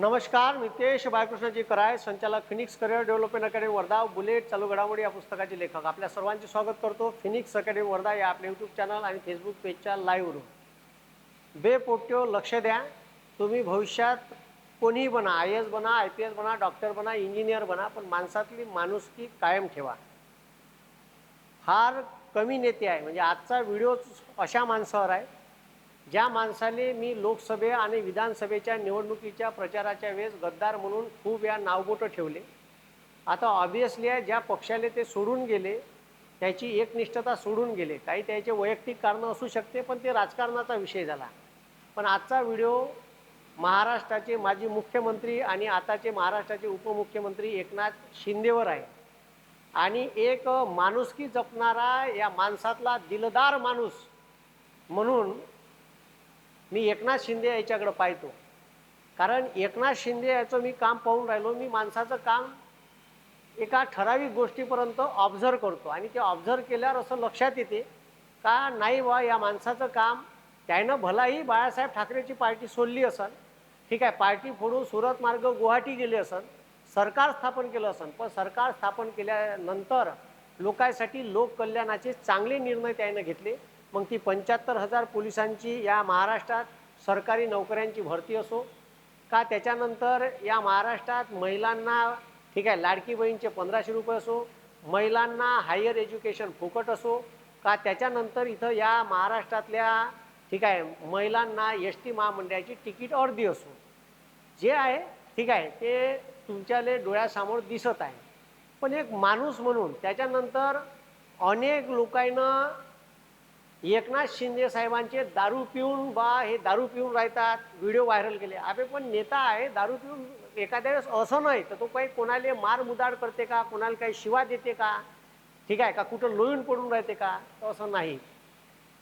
नमस्कार मितेश बाळकृष्णजी कराय संचालक Phoenix career development academy Wardha bullet चालू घडामोडी या पुस्तकाचे लेखक. आपल्या सर्वांचे स्वागत करतो फिनिक्स अकॅडमी वर्धा या आपल्या यूट्यूब चॅनल आणि फेसबुक पेजच्या लाईव्हवरून बेपोट्यो लक्ष द्या. तुम्ही भविष्यात कोणीही बना आय एस बना आय पी एस बना डॉक्टर बना इंजिनियर बना पण माणसातली माणुसकी कायम ठेवा. फार कमी नेते आहे. म्हणजे आजचा व्हिडिओ अशा माणसावर आहे ज्या माणसाने मी लोकसभे आणि विधानसभेच्या निवडणुकीच्या प्रचाराच्या वेळेस गद्दार म्हणून खूप या नावबोटं ठेवले. आता ऑब्वियसली आहे ज्या पक्षाले ते सोडून गेले त्याची एकनिष्ठता सोडून गेले. काही त्याचे वैयक्तिक कारणं असू शकते पण ते राजकारणाचा विषय झाला. पण आजचा व्हिडिओ महाराष्ट्राचे माजी मुख्यमंत्री आणि आताचे महाराष्ट्राचे उपमुख्यमंत्री एकनाथ शिंदेवर आहे. आणि एक माणुसकी जपणारा या माणसातला दिलदार माणूस म्हणून मी एकनाथ शिंदे याच्याकडे पाहतो. कारण एकनाथ शिंदे याचं मी काम पाहून राहिलो मी माणसाचं काम एका ठराविक गोष्टीपर्यंत ऑब्झर्व करतो आणि ते ऑब्झर्व केल्यावर असं लक्षात येते का नाही बा या माणसाचं काम त्यानं भलाही बाळासाहेब ठाकरेची पार्टी सोडली असेल ठीक आहे पार्टी फोडून सुरत मार्ग गुवाहाटी गेली असेल सरकार स्थापन केलं असेल पण सरकार स्थापन केल्यानंतर लोकांसाठी लोककल्याणाचे चांगले निर्णय त्यानं घेतले. मग ती पंच्याहत्तर हजार पोलिसांची या महाराष्ट्रात सरकारी नोकऱ्यांची भरती असो का त्याच्यानंतर या महाराष्ट्रात महिलांना ठीक आहे लाडकी बहीणचे पंधराशे रुपये असो महिलांना हायर एज्युकेशन फुकट असो का त्याच्यानंतर इथं या महाराष्ट्रातल्या ठीक आहे महिलांना एस टी महामंडळाची तिकीट अर्धी असो. जे आहे ठीक आहे ते तुमच्याले डोळ्यासमोर दिसत आहे. पण एक माणूस म्हणून त्याच्यानंतर अनेक लोकांना एकनाथ शिंदे साहेबांचे दारू पिऊन बा हे दारू पिऊन राहतात. व्हिडिओ व्हायरल केले. अबे पण नेता आहे दारू पिऊन एखाद्या वेळेस असं नाही तर तो काही कोणाला मार मुदाड करते का? कोणाला काही शिवा देते का? ठीक आहे का? कुठं लोळून पडून राहते का? तर असं नाही.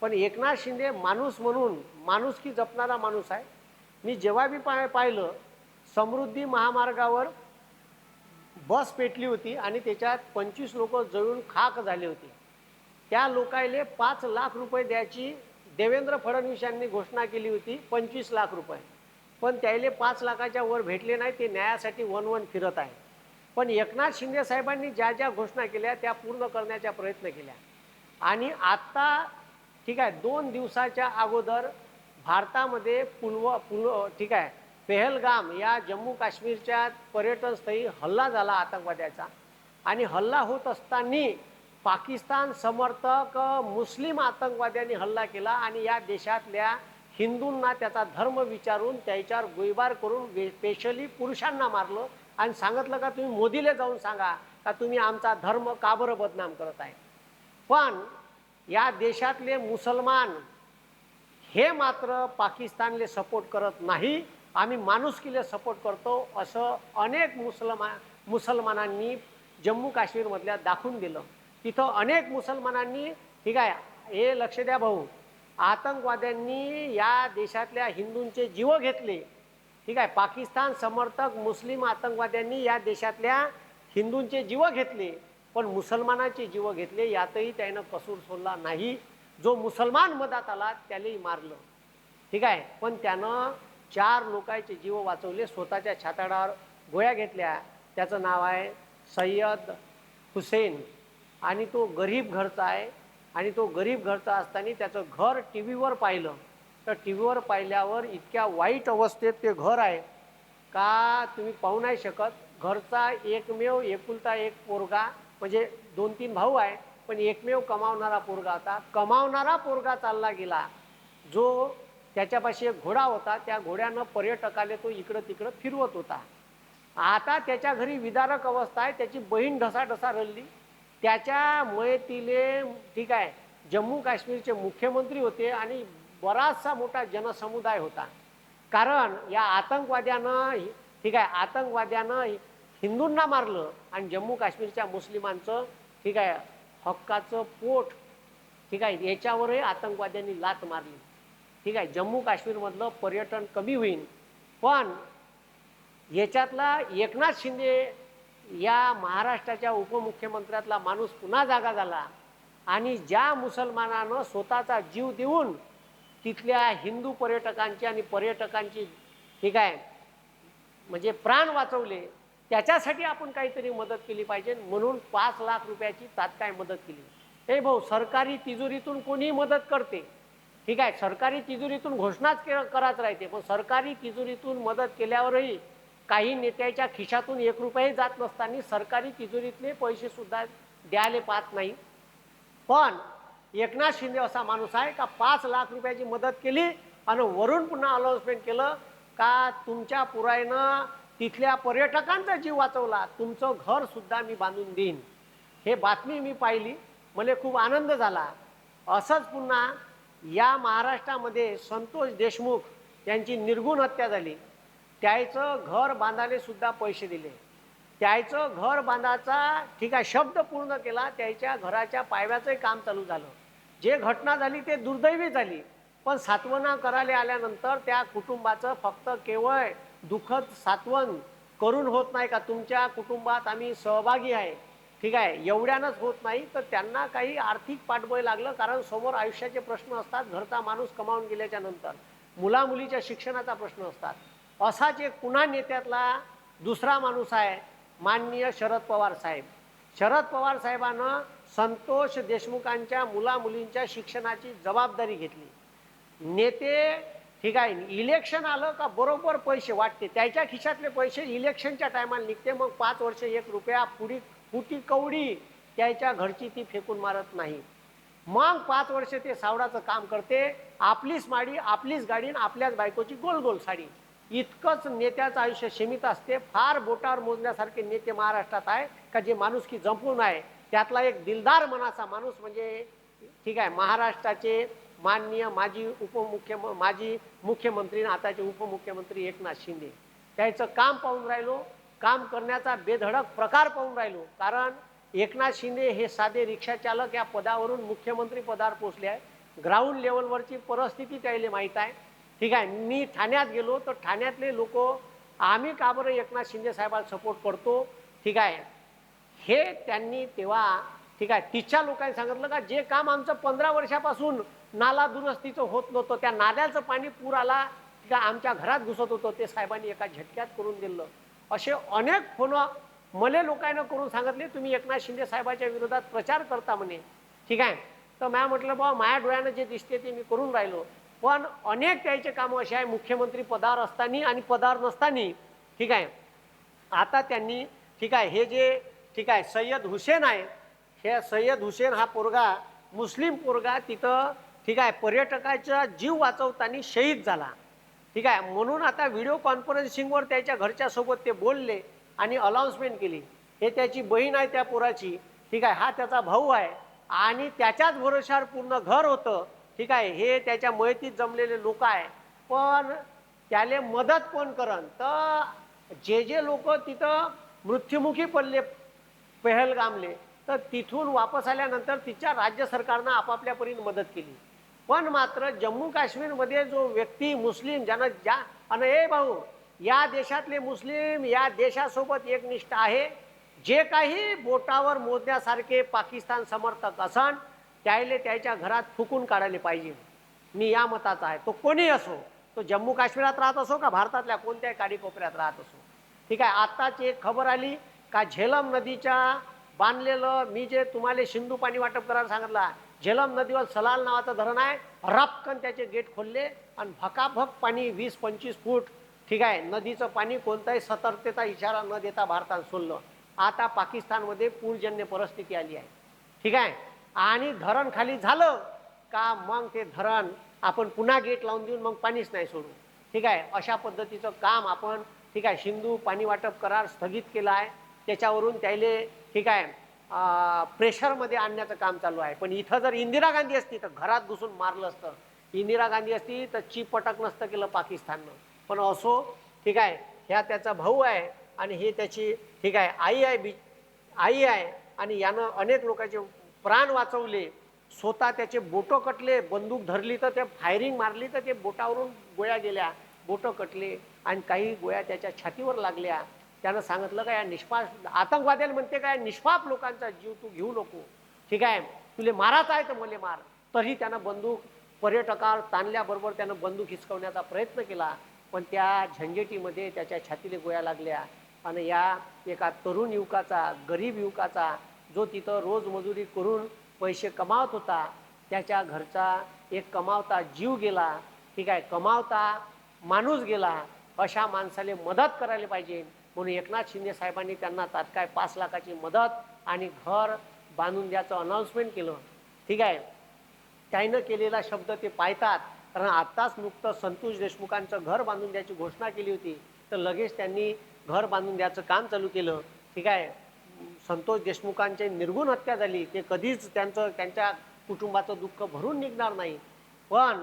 पण एकनाथ शिंदे माणूस म्हणून माणुसकी जपणारा माणूस आहे. मी जेव्हा बी पा पाहिलं समृद्धी महामार्गावर बस पेटली होती आणि त्याच्यात पंचवीस लोक जळून खाक झाले होते. त्या लोकायले पाच लाख रुपये द्यायची देवेंद्र फडणवीस यांनी घोषणा केली होती पंचवीस लाख रुपये. पण त्याले पाच लाखाच्या वर भेटले नाही ते न्यायासाठी वन वन फिरत आहे. पण एकनाथ शिंदे साहेबांनी ज्या ज्या घोषणा केल्या त्या पूर्ण करण्याचा प्रयत्न केल्या आणि आत्ता ठीक आहे दोन दिवसाच्या अगोदर भारतामध्ये पुलवा पुल ठीक आहे पेहलगाम या जम्मू काश्मीरच्या पर्यटनस्थळी हल्ला झाला आतंकवाद्याचा. आणि हल्ला होत असताना पाकिस्तान समर्थक मुस्लिम आतंकवाद्यांनी हल्ला केला आणि या देशातल्या हिंदूंना त्याचा धर्म विचारून त्याच्यावर गोळीबार करून स्पेशली पुरुषांना मारलं. आणि सांगितलं का तुम्ही मोदीला जाऊन सांगा का तुम्ही आमचा धर्म का बरं बदनाम करत आहे? पण या देशातले मुसलमान हे मात्र पाकिस्तानले सपोर्ट करत नाही. आम्ही माणुसकीले सपोर्ट करतो असं अनेक मुसलमान मुसलमानांनी जम्मू काश्मीरमधल्या दाखवून दिलं. तिथं अनेक मुसलमानांनी ठीक आहे हे लक्ष द्या भाऊ आतंकवाद्यांनी या देशातल्या हिंदूंचे जीव घेतले. ठीक आहे पाकिस्तान समर्थक मुस्लिम आतंकवाद्यांनी या देशातल्या हिंदूंचे जीव घेतले. पण मुसलमानांचे जीव घेतले यातही त्यानं कसूर सोडला नाही. जो मुसलमान मधात आला त्यालाही मारलं. ठीक आहे पण त्यानं चार लोकांचे जीव वाचवले स्वतःच्या छाताडावर गोळ्या घेतल्या. त्याचं नाव आहे सय्यद हुसेन. आणि तो गरीब घरचा आहे. आणि तो गरीब घरचा असताना त्याचं घर टी व्हीवर पाहिलं. तर टी व्हीवर पाहिल्यावर इतक्या वाईट अवस्थेत ते घर आहे. का तुम्ही पाहू नाही शकत? घरचा एकमेव एकुलता एक पोरगा म्हणजे दोन तीन भाऊ आहे पण एकमेव कमावणारा पोरगा होता. कमावणारा पोरगा चालला गेला. जो त्याच्यापाशी एक घोडा होता त्या घोड्यानं पर्यटकाले तो इकडं तिकडं फिरवत होता. आता त्याच्या घरी विदारक अवस्था आहे. त्याची बहीण ढसाढसा रडली. त्याच्या मयतीले ठीक आहे जम्मू काश्मीरचे मुख्यमंत्री होते आणि बराचसा मोठा जनसमुदाय होता. कारण या आतंकवाद्यानं ठीक आहे आतंकवाद्यानं हिंदूंना मारलं आणि जम्मू काश्मीरच्या मुस्लिमांचं ठीक आहे हक्काचं पोट ठीक आहे याच्यावरही आतंकवाद्यांनी लात मारली. ठीक आहे जम्मू काश्मीरमधलं पर्यटन कमी होईल पण याच्यातला एकनाथ शिंदे या महाराष्ट्राच्या उपमुख्यमंत्र्यातला माणूस पुन्हा जागा झाला आणि ज्या मुसलमानानं स्वतःचा जीव देऊन तिथल्या हिंदू पर्यटकांची आणि पर्यटकांची ठीक आहे म्हणजे प्राण वाचवले त्याच्यासाठी आपण काहीतरी मदत केली पाहिजे. म्हणून पाच लाख रुपयाची तात्काळ मदत केली. हे भाऊ सरकारी तिजोरीतून कोणी मदत करते. ठीक आहे सरकारी तिजोरीतून घोषणाच के कराच राहते. पण सरकारी तिजोरीतून मदत केल्यावरही काही नेत्याच्या खिशातून एक रुपयाही जात नसताना सरकारी तिजोरीतले पैसे सुद्धा द्यायला पाहत नाही. पण एकनाथ शिंदे असा माणूस आहे का पाच लाख रुपयाची मदत केली आणि वरून पुन्हा अनाऊन्समेंट केलं का तुमच्या पुरायनं तिथल्या पर्यटकांचा जीव वाचवला तुमचं घर सुद्धा मी बांधून देईन. हे बातमी मी पाहिली मला खूप आनंद झाला. असंच पुन्हा या महाराष्ट्रामध्ये संतोष देशमुख यांची निर्गुण हत्या झाली. त्याचं घर बांधायला सुद्धा पैसे दिले. त्याचं घर बांधायचा ठीक आहे शब्द पूर्ण केला त्याच्या घराच्या पायव्याचंही काम चालू झालं. जे घटना झाली ते दुर्दैवी झाली. पण सात्वना करायला आल्यानंतर त्या कुटुंबाचं फक्त केवळ दुःखद सात्वन करून होत नाही का? तुमच्या कुटुंबात आम्ही सहभागी आहे. ठीक आहे एवढ्यानंच होत नाही तर त्यांना काही आर्थिक पाठबळ लागलं कारण समोर आयुष्याचे प्रश्न असतात घरचा माणूस कमावून गेल्याच्यानंतर. मुलामुलीच्या शिक्षणाचा प्रश्न असतात. असाच एक पुन्हा नेत्यातला दुसरा माणूस आहे माननीय शरद पवार साहेब. शरद पवार साहेबानं संतोष देशमुखांच्या मुलामुलींच्या शिक्षणाची जबाबदारी घेतली. नेते ठीक आहे इलेक्शन आलं का बरोबर पैसे वाटते. त्याच्या खिशातले पैसे इलेक्शनच्या टायमाला निघते मग पाच वर्ष एक रुपया पुढी फुटी कवडी त्याच्या घरची ती फेकून मारत नाही. मग पाच वर्ष ते सावडाचं काम करते आपलीच माडी आपलीच गाडी आणि आपल्याच बायकोची गोल गोल साडी. इतकंच नेत्याचं आयुष्य सीमित असते. फार बोटावर मोजण्यासारखे नेते महाराष्ट्रात आहे का जे माणूस की जपून आहे. त्यातला एक दिलदार मनाचा माणूस म्हणजे ठीक आहे महाराष्ट्राचे माननीय माजी उपमुख्य माजी मुख्यमंत्री आताचे उपमुख्यमंत्री एकनाथ शिंदे. त्याचं काम पाहून राहिलो. काम करण्याचा बेधडक प्रकार पाहून राहिलो. कारण एकनाथ शिंदे हे साधे रिक्षाचालक या पदावरून मुख्यमंत्री पदावर पोचले आहे ग्राउंड लेवलवरची परिस्थिती त्याला माहीत आहे. ठीक आहे मी ठाण्यात गेलो तर ठाण्यातले लोक आम्ही का बरं एकनाथ शिंदे साहेबाला सपोर्ट करतो? ठीक आहे. हे त्यांनी तेव्हा ठीक आहे तिच्या लोकांनी सांगितलं का जे काम आमचं पंधरा वर्षापासून नाला दुरुस्तीचं होत नव्हतं त्या नाल्याचं पाणी पूर आला ठीक आहे आमच्या घरात घुसत होतं ते साहेबांनी एका झटक्यात करून दिलं. असे अनेक फोन मले लोकांना करून सांगितले तुम्ही एकनाथ शिंदे साहेबाच्या विरोधात प्रचार करता म्हणे. ठीक आहे. तर म्या म्हटलं बाबा माझ्या डोळ्यानं जे दिसते ते मी करून राहिलो. पण अनेक त्याचे कामं असे आहे मुख्यमंत्री पदावर असताना आणि पदावर नसताना ठीक आहे. आता त्यांनी ठीक आहे हे जे ठीक आहे सय्यद हुसेन आहे हे सय्यद हुसेन हा पोरगा मुस्लिम पोरगा तिथं ठीक आहे पर्यटकाचा जीव वाचवताना शहीद झाला. ठीक आहे म्हणून आता व्हिडिओ कॉन्फरन्सिंगवर त्याच्या घरच्यासोबत ते बोलले आणि अनाऊन्समेंट केली. हे त्याची बहीण आहे त्या पोराची ठीक आहे हा त्याचा भाऊ आहे. आणि त्याच्याच भरोशावर पूर्ण घर होतं. ठीक आहे हे त्याच्या मयतीत जमलेले लोक आहे पण त्याले मदत कोण करन? तर जे जे लोक तिथं मृत्युमुखी पडले पहलगामले तर तिथून वापस आल्यानंतर तिच्या राज्य सरकारनं आपापल्या परीने मदत केली. पण मात्र जम्मू काश्मीरमध्ये जो व्यक्ती मुस्लिम ज्यानं ज्या आणि ए भाऊ या देशातले मुस्लिम या देशासोबत एकनिष्ठ आहे जे काही बोटावर मोजण्यासारखे पाकिस्तान समर्थक असन त्याला त्याच्या घरात फुकून काढायला पाहिजे. मी या मताचा आहे. तो कोणी असो तो जम्मू काश्मीरात राहत असो का भारतातल्या कोणत्याही काडीकोपऱ्यात राहत असो. ठीक आहे आत्ताची एक खबर आली का झेलम नदीच्या बांधलेलं मी जे तुम्हाला सिंधू पाणी वाटप करायला सांगितलं झेलम नदीवर सलाल नावाचं धरण आहे रपकन त्याचे गेट खोलले आणि भकाभक पाणी वीस पंचवीस फूट ठीक आहे नदीचं पाणी कोणताही सतर्कतेचा इशारा न देता भारतात सोडलं. आता पाकिस्तानमध्ये पूरजन्य परिस्थिती आली आहे. ठीक आहे आणि धरण खाली झालं का मग ते धरण आपण पुन्हा गेट लावून देऊन मग पाणीच नाही सोडू. ठीक आहे? अशा पद्धतीचं काम आपण ठीक आहे सिंधू पाणी वाटप करार स्थगित केला आहे त्याच्यावरून त्याले ठीक आहे प्रेशरमध्ये आणण्याचं काम चालू आहे. पण इथं जर इंदिरा गांधी असती तर घरात घुसून मारलं असतं. इंदिरा गांधी असती तर चीप पटक नसतं केलं पाकिस्ताननं. पण असो ठीक आहे ह्या त्याचा भाऊ आहे आणि हे त्याची ठीक आहे आई आहे बी आई आहे आणि यानं अनेक लोकांचे प्राण वाचवले स्वतः त्याचे बोटं कटले बंदूक धरली तर ते फायरिंग मारली तर ते बोटावरून गोळ्या गेल्या बोटं कटले आणि काही गोळ्या त्याच्या छातीवर लागल्या. त्यानं सांगितलं का या निष्पाप आतंकवाद्याला म्हणते काय निष्पाप लोकांचा जीव तू घेऊ नको. ठीक आहे तुले मारायचा आहे तर मले मार. तरी त्यानं बंदूक पर्यटकावर ताणल्याबरोबर त्यानं बंदूक हिसकवण्याचा प्रयत्न केला पण त्या झंझेटीमध्ये त्याच्या छातीला गोळ्या लागल्या. आणि या एका तरुण युवकाचा गरीब युवकाचा जो तिथं रोज मजुरी करून पैसे कमावत होता त्याच्या घरचा एक कमावता जीव गेला ठीक आहे कमावता माणूस गेला अशा माणसाला मदत करायला पाहिजे. म्हणून एकनाथ शिंदे साहेबांनी त्यांना तात्काळ पाच लाखाची मदत आणि घर बांधून द्यायचं अनाऊन्समेंट केलं. ठीक आहे? त्यानं केलेला शब्द ते पाहतात कारण आत्ताच नुकतं संतोष देशमुखांचं घर बांधून द्यायची घोषणा केली होती. तर लगेच त्यांनी घर बांधून द्यायचं काम चालू केलं. ठीक आहे? संतोष देशमुखांची निर्गुण हत्या झाली ते कधीच त्यांचं त्यांच्या कुटुंबाचं दुःख भरून निघणार नाही. पण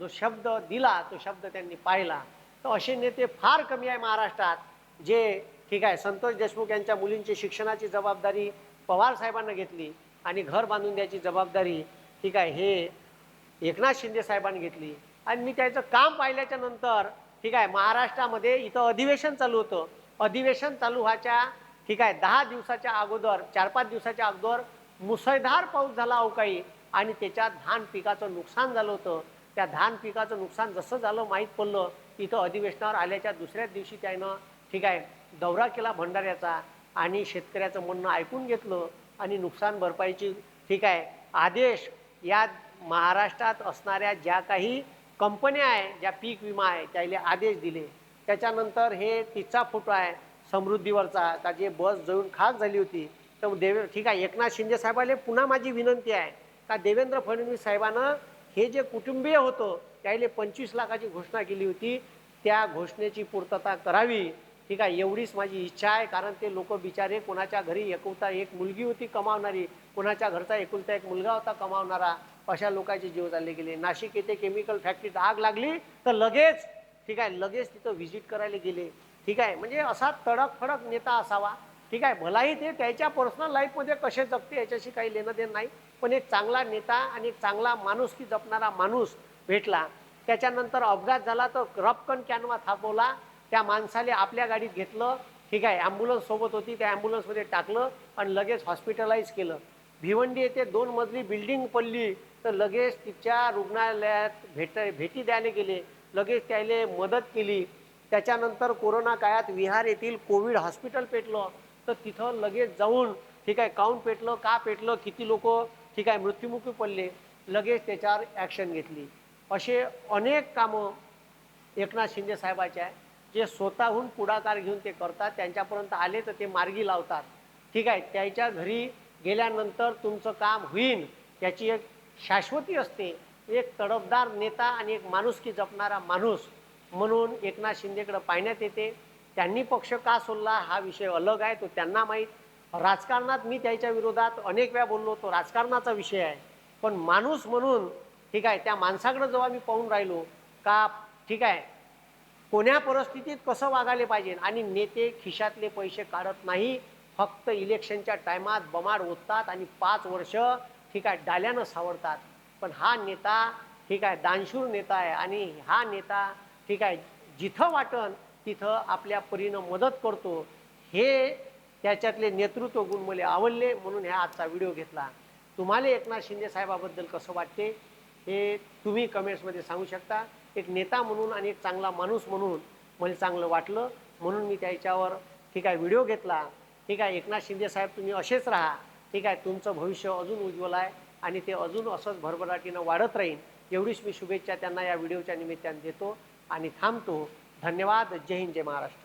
जो शब्द दिला तो शब्द त्यांनी पाहिला. तर असे नेते फार कमी आहे महाराष्ट्रात जे ठीक आहे संतोष देशमुख यांच्या मुलींची शिक्षणाची जबाबदारी पवार साहेबांना घेतली आणि घर बांधून द्यायची जबाबदारी ठीक आहे हे एकनाथ शिंदे साहेबांनी घेतली. आणि मी त्याचं काम पाहिल्याच्या नंतर ठीक आहे महाराष्ट्रामध्ये इथं अधिवेशन चालू होतं. अधिवेशन चालू व्हायच्या ठीक आहे दहा दिवसाच्या अगोदर चार पाच दिवसाच्या अगोदर मुसळधार पाऊस झाला अवकाळी आणि त्याच्यात धान पिकाचं नुकसान झालं होतं. त्या धान पिकाचं नुकसान जसं झालं माहीत पडलं इथं अधिवेशनावर आल्याच्या दुसऱ्याच दिवशी त्यानं ठीक आहे दौरा केला भंडाऱ्याचा आणि शेतकऱ्याचं म्हणणं ऐकून घेतलं आणि नुकसान भरपाईची ठीक आहे आदेश या महाराष्ट्रात असणाऱ्या ज्या काही कंपन्या आहे ज्या पीक विमा आहे त्याला आदेश दिले. त्याच्यानंतर हे तिचा फोटो आहे समृद्धीवरचा. का जे बस जळून खाक झाली होती तर देवे ठीक आहे एकनाथ शिंदे साहेबाला पुन्हा माझी विनंती आहे. का देवेंद्र फडणवीस साहेबानं हे जे कुटुंबीय होतं त्याला पंचवीस लाखाची घोषणा केली होती. त्या घोषणेची पूर्तता करावी. ठीक आहे एवढीच माझी इच्छा आहे कारण ते लोक बिचारे कोणाच्या घरी एकुलता एक मुलगी होती कमावणारी कोणाच्या घरचा एकुलता एक मुलगा होता कमावणारा अशा लोकांचे जीव चालले गेले. नाशिक येथे केमिकल फॅक्टरीत आग लागली तर लगेच ठीक आहे लगेच तिथं व्हिजिट करायला गेले. ठीक आहे? म्हणजे असा तडक फडक नेता असावा. ठीक आहे? भलाही ते त्याच्या पर्सनल लाईफमध्ये कसे जगते याच्याशी काही लेणं देणं नाही. पण एक चांगला नेता आणि एक चांगला माणूस की जपणारा माणूस भेटला. त्याच्यानंतर अपघात झाला तर रपकन कॅनवा थांबवला. त्या माणसाले आपल्या गाडीत घेतलं. ठीक आहे? ॲम्ब्युलन्स सोबत होती. त्या ॲम्ब्युलन्समध्ये टाकलं आणि लगेच हॉस्पिटलाइज केलं. भिवंडी येथे दोन मजली बिल्डिंग पडली तर लगेच तिच्या रुग्णालयात भेट भेटी द्यायला गेले. लगेच त्याला मदत केली. त्याच्यानंतर कोरोना काळात विहार येथील कोविड हॉस्पिटल पेटलं. तर तिथं लगेच जाऊन ठीक आहे काऊन पेटलं का पेटलं किती लोक ठीक आहे मृत्युमुखी पडले लगेच त्याच्यावर ॲक्शन घेतली. असे अनेक कामं एकनाथ शिंदे साहेबाचे आहे जे स्वतःहून पुढाकार घेऊन ते करतात त्यांच्यापर्यंत आले तर ते मार्गी लावतात. ठीक आहे त्याच्या घरी गेल्यानंतर तुमचं काम होईल त्याची एक शाश्वती असते. एक तडफदार नेता आणि एक माणुसकी जपणारा माणूस म्हणून एकनाथ शिंदेकडे पाहण्यात येते. त्यांनी पक्ष का सोडला हा विषय अलग आहे तो त्यांना माहीत. राजकारणात मी त्याच्या विरोधात अनेक वेळा बोललो तो राजकारणाचा विषय आहे. पण माणूस म्हणून ठीक आहे त्या माणसाकडे जेव्हा मी पाहून राहिलो का ठीक आहे कोण्या परिस्थितीत कसं वागायला पाहिजे आणि नेते खिशातले पैसे काढत नाही फक्त इलेक्शनच्या टायमात बमाड ओततात आणि पाच वर्ष ठीक आहे डाल्यानं सावरतात. पण हा नेता ठीक आहे दानशूर नेता आहे आणि हा नेता ठीक आहे जिथं वाटन तिथं आपल्या परीनं मदत करतो. हे त्याच्यातले नेतृत्व गुण मला आवडले म्हणून ह्या आजचा व्हिडिओ घेतला. तुम्हाला एकनाथ शिंदे साहेबाबद्दल कसं वाटते हे तुम्ही कमेंट्समध्ये सांगू शकता. एक नेता म्हणून आणि एक चांगला माणूस म्हणून मला चांगलं वाटलं म्हणून मी त्याच्यावर ठीक आहे व्हिडिओ घेतला. ठीक आहे एकनाथ शिंदे साहेब तुम्ही असेच राहा. ठीक आहे तुमचं भविष्य अजून उज्ज्वल आहे आणि ते अजून असंच भरभराटीनं वाढत राहील एवढीच मी शुभेच्छा त्यांना या व्हिडिओच्या निमित्ताने देतो. आणि थांबतो. धन्यवाद. जय हिंद जय महाराष्ट्र.